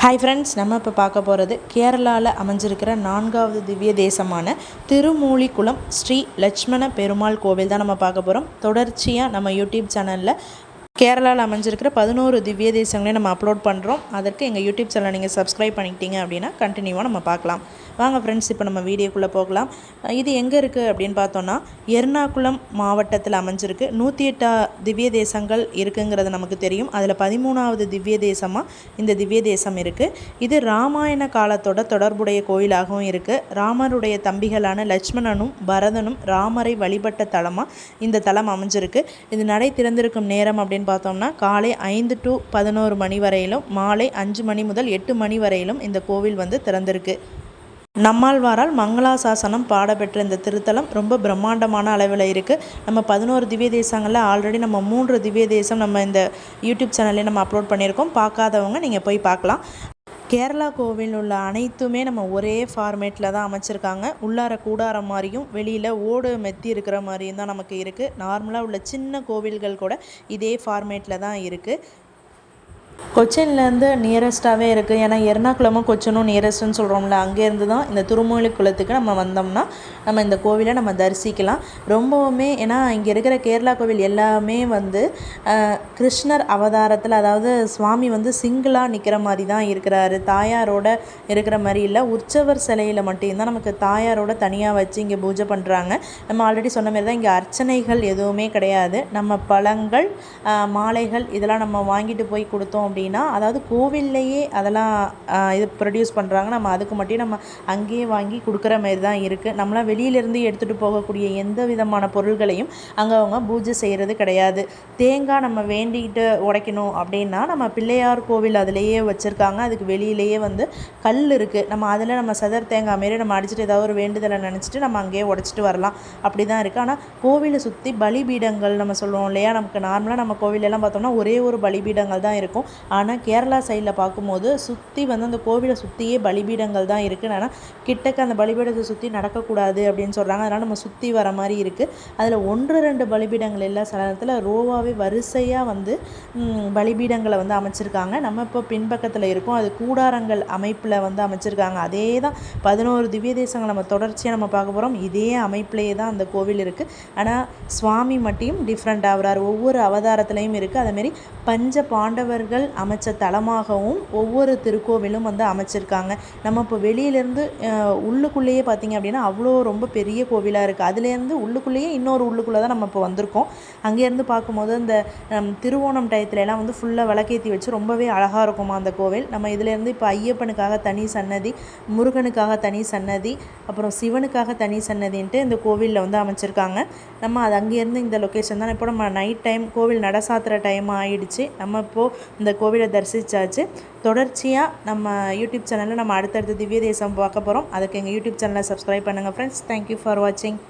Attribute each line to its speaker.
Speaker 1: Hi friends நம்ம இப்போ பார்க்க போகிறது கேரளாவில் அமைஞ்சிருக்கிற நான்காவது திவ்ய தேசமான திருமூலிக்குளம் ஸ்ரீ லட்சுமண பெருமாள் கோவில் தான் நம்ம பார்க்க போகிறோம் தொடர்ச்சியாக நம்ம யூடியூப் சேனலில் கேரளாவில் அமைஞ்சிருக்கிற பதினோரு திவ்ய தேசங்களையும் நம்ம அப்லோட் பண்ணுறோம் அதற்கு எங்கள் யூடியூப் சேனலை நீங்கள் சப்ஸ்கிரைப் பண்ணிக்கிட்டீங்க அப்படின்னா கண்டினியூவாக நம்ம பார்க்கலாம். வாங்க ஃப்ரெண்ட்ஸ் இப்போ நம்ம வீடியோக்குள்ளே போகலாம். இது எங்கே இருக்குது அப்படின்னு பார்த்தோன்னா எர்ணாகுளம் மாவட்டத்தில் அமைஞ்சிருக்கு. நூற்றி எட்டா திவ்ய தேசங்கள் இருக்குங்கிறது நமக்கு தெரியும். அதில் பதிமூணாவது திவ்ய தேசமாக இந்த திவ்ய தேசம் இருக்குது இது ராமாயண காலத்தோட தொடர்புடைய கோயிலாகவும் இருக்குது ராமருடைய தம்பிகளான லட்சுமணனும் பரதனும் ராமரை வழிபட்ட தலமாக இந்த தலம் அமைஞ்சிருக்கு. இது நடை திறந்திருக்கும் நேரம் அப்படின்னு பார்த்தோம்னா காலை ஐந்து டு பதினோரு மணி வரையிலும் மாலை அஞ்சு மணி முதல் எட்டு மணி வரையிலும் இந்த கோவில் வந்து திறந்திருக்கு. நம்மாழ்வாரால் மங்களாசாசனம் பாடப்பெற்ற இந்த திருத்தலம் ரொம்ப பிரம்மாண்டமான அளவில் இருக்குது நம்ம பதினோரு திவ்ய தேசங்களில் ஆல்ரெடி நம்ம மூன்று திவ்ய தேசம் நம்ம இந்த யூடியூப் சேனல்லே நம்ம அப்லோட் பண்ணியிருக்கோம். பார்க்காதவங்க நீங்கள் போய் பார்க்கலாம். கேரளா கோவில் உள்ள அனைத்துமே நம்ம ஒரே ஃபார்மேட்டில் தான் அமைச்சிருக்காங்க. உள்ளார கூடாரம் மாதிரியும் வெளியில் ஓடு மெத்தி இருக்கிற மாதிரியும் தான் நமக்கு இருக்குது நார்மலாக உள்ள சின்ன கோவில்கள் கூட இதே ஃபார்மேட்டில் தான் இருக்குது கொச்சின்லேருந்து நியரஸ்ட்டாகவே இருக்குது ஏன்னா எர்ணாகுளமும் கொச்சனும் நியரஸ்ட்டுன்னு சொல்கிறோம்ல அங்கேருந்து தான் இந்த திருமூலி குளத்துக்கு நம்ம வந்தோம்னா நம்ம இந்த கோவிலை நம்ம தரிசிக்கலாம். ரொம்பவுமே ஏன்னா இங்கே இருக்கிற கேரளா கோவில் எல்லாமே வந்து கிருஷ்ணர் அவதாரத்தில் அதாவது சுவாமி வந்து சிங்கிளாக நிற்கிற மாதிரி தான் இருக்கிறாரு. தாயாரோட இருக்கிற மாதிரி இல்லை. உற்சவர் சிலையில் மட்டும்தான் நமக்கு தாயாரோட தனியாக வச்சு இங்கே பூஜை பண்ணுறாங்க நம்ம ஆல்ரெடி சொன்ன மாதிரி தான் இங்கே அர்ச்சனைகள் எதுவுமே கிடையாது. நம்ம பழங்கள் மாலைகள் இதெல்லாம் நம்ம வாங்கிட்டு போய் கொடுத்தோம் அப்படின்னா அதாவது கோவில்லையே அதெல்லாம் இது ப்ரொடியூஸ் பண்ணுறாங்க நம்ம அதுக்கு மட்டும் நம்ம அங்கேயே வாங்கி கொடுக்குற மாதிரி தான் இருக்குது நம்மளாம் வெளியிலேருந்து எடுத்துகிட்டு போகக்கூடிய எந்த விதமான பொருள்களையும் அங்கே அவங்க பூஜை செய்கிறது கிடையாது. தேங்காய் நம்ம வேண்டிக்கிட்டு உடைக்கணும் அப்படின்னா நம்ம பிள்ளையார் கோவில் அதிலேயே வச்சுருக்காங்க. அதுக்கு வெளியிலேயே வந்து கல் இருக்குது நம்ம அதில் நம்ம சதர் தேங்காய் மாரி நம்ம அடிச்சுட்டு ஏதாவது ஒரு வேண்டுதலை நினச்சிட்டு நம்ம அங்கேயே உடச்சிட்டு வரலாம். அப்படி தான் இருக்குது ஆனால் கோவிலை சுற்றி பலிபீடங்கள் நம்ம சொல்லுவோம் இல்லையா? நமக்கு நார்மலாக நம்ம கோவிலெல்லாம் பார்த்தோம்னா ஒரே ஒரு பலிபீடங்கள் தான் இருக்கும். ஆனால் கேரளா சைடில் பார்க்கும்போது சுற்றி வந்து அந்த கோவிலை சுற்றியே பலிபீடங்கள் தான் இருக்குது ஆனால் கிட்டக்க அந்த பலிபீடத்தை சுற்றி நடக்கக்கூடாது அப்படின்னு சொல்கிறாங்க அதனால் நம்ம சுற்றி வர மாதிரி இருக்குது அதில் ஒன்று ரெண்டு பலிபீடங்கள் எல்லா நேரத்தில் ரோவாகவே வரிசையாக வந்து பலிபீடங்களை வந்து அமைச்சிருக்காங்க. நம்ம இப்போ பின்பக்கத்தில் இருக்கோம். அது கூடாரங்கள் அமைப்பில் வந்து அமைச்சிருக்காங்க. அதே தான் பதினோரு திவ்ய தேசங்கள் நம்ம தொடர்ச்சியாக நம்ம பார்க்க போகிறோம் இதே அமைப்பிலேயே தான் அந்த கோவில் இருக்குது ஆனால் சுவாமி மட்டும் டிஃப்ரெண்ட் ஆகிறார் ஒவ்வொரு அவதாரத்துலேயும் இருக்குது அதேமாரி பஞ்ச பாண்டவர்கள் அமைச்ச தலமாகவும் ஒவ்வொரு திருக்கோவிலும் வந்து அமைச்சிருக்காங்க. நம்ம இப்போ வெளியிலேருந்து உள்ளுக்குள்ளேயே பார்த்திங்க அப்படின்னா அவ்வளோ ரொம்ப பெரிய கோவிலாக இருக்குது அதுலேருந்து உள்ளுக்குள்ளேயே இன்னொரு உள்ளுக்குள்ளே தான் நம்ம இப்போ வந்திருக்கோம். அங்கேருந்து பார்க்கும்போது இந்த திருவோணம் டயத்துலலாம் வந்து ஃபுல்லாக விளக்கேற்றி வச்சு ரொம்பவே அழகாக இருக்குமா அந்த கோவில். நம்ம இதுலேருந்து இப்போ ஐயப்பனுக்காக தனி சன்னதி முருகனுக்காக தனி சன்னதி அப்புறம் சிவனுக்காக தனி சன்னதின்ட்டு இந்த கோவிலில் வந்து அமைச்சிருக்காங்க. நம்ம அது அங்கேருந்து இந்த லொக்கேஷன் தான். இப்போ நம்ம நைட் டைம் கோவில் நட சாத்துற டைம் ஆகிடுச்சு நம்ம இப்போது இந்த கோவிலை தரிசித்தாச்சு தொடர்ச்சியாக நம்ம யூடியூப் சேனலில் நம்ம அடுத்தடுத்த திவ்ய தேசம் பார்க்க போகிறோம் அதுக்கு எங்கள் யூடியூப் சேனலை சப்ஸ்கிரைப் பண்ணுங்கள் ஃப்ரெண்ட்ஸ் தேங்க்யூ ஃபார் வாட்சிங்